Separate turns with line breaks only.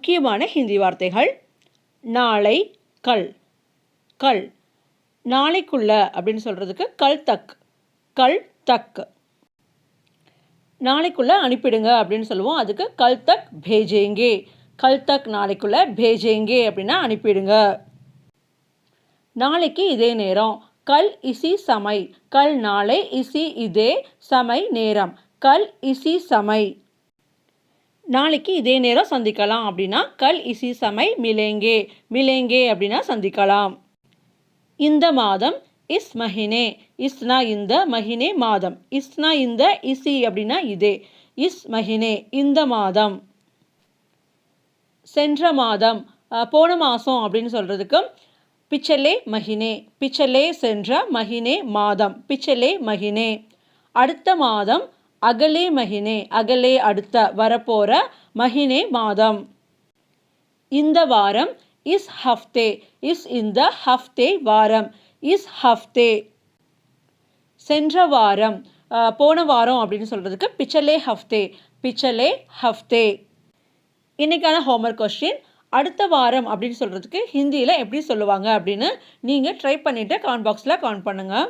முக்கியமான ஹிந்தி வார்த்தைகள் நாளை கல். கல். நாளைக்குள்ள அப்படின்னு சொல்கிறதுக்கு கல் தக். கல் தக். நாளைக்குள்ள அனுப்பிடுங்க அப்படின்னு சொல்லுவோம். அதுக்கு கல் தக் பேஜேங்கே. கல் தக் நாளைக்குள்ள பேஜேங்கே அப்படின்னா அனுப்பிடுங்க. நாளைக்கு இதே நேரம். கல் இசி சமை. கல் நாளை இசி இதே சமை நேரம். கல் இசி சமை. நாளைக்கு இதே நேரம் சந்திக்கலாம். அப்படின்னா கல் இசி சமை மிலேங்கே மிலேங்கே அப்படின்னா சந்திக்கலாம். இந்த மாதம் இஸ் மஹினே இஸ்னா இந்த மஹினே மாதம். இஸ்னா இந்த இசி அப்படின்னா இதே. இஸ் மஹினே இந்த மாதம். சென்ற மாதம் போன மாதம் அப்படின்னு சொல்கிறதுக்கு பிச்சலே மஹினே பிச்சலே சென்ற மஹினே மாதம் பிச்சலே மஹினே. அடுத்த மாதம் அகலே மஹினே அகலே அடுத்த வரப்போகிற மஹினே மாதம். இந்த வாரம் இஸ் ஹஃப்தே இஸ் இந்த ஹஃப்தே வாரம் இஸ் ஹஃப்தே. சென்ற வாரம் போன வாரம் அப்படின்னு சொல்கிறதுக்கு பிச்சலே ஹஃப்தே பிச்சலே ஹஃப்தே. இன்றைக்கான ஹோம்ஒர்க் கொஸ்டின் அடுத்த வாரம் அப்படின்னு சொல்கிறதுக்கு ஹிந்தியில் எப்படி சொல்லுவாங்க அப்படின்னு நீங்கள் ட்ரை பண்ணிவிட்டு கான் பாக்ஸில் கான் பண்ணுங்கள்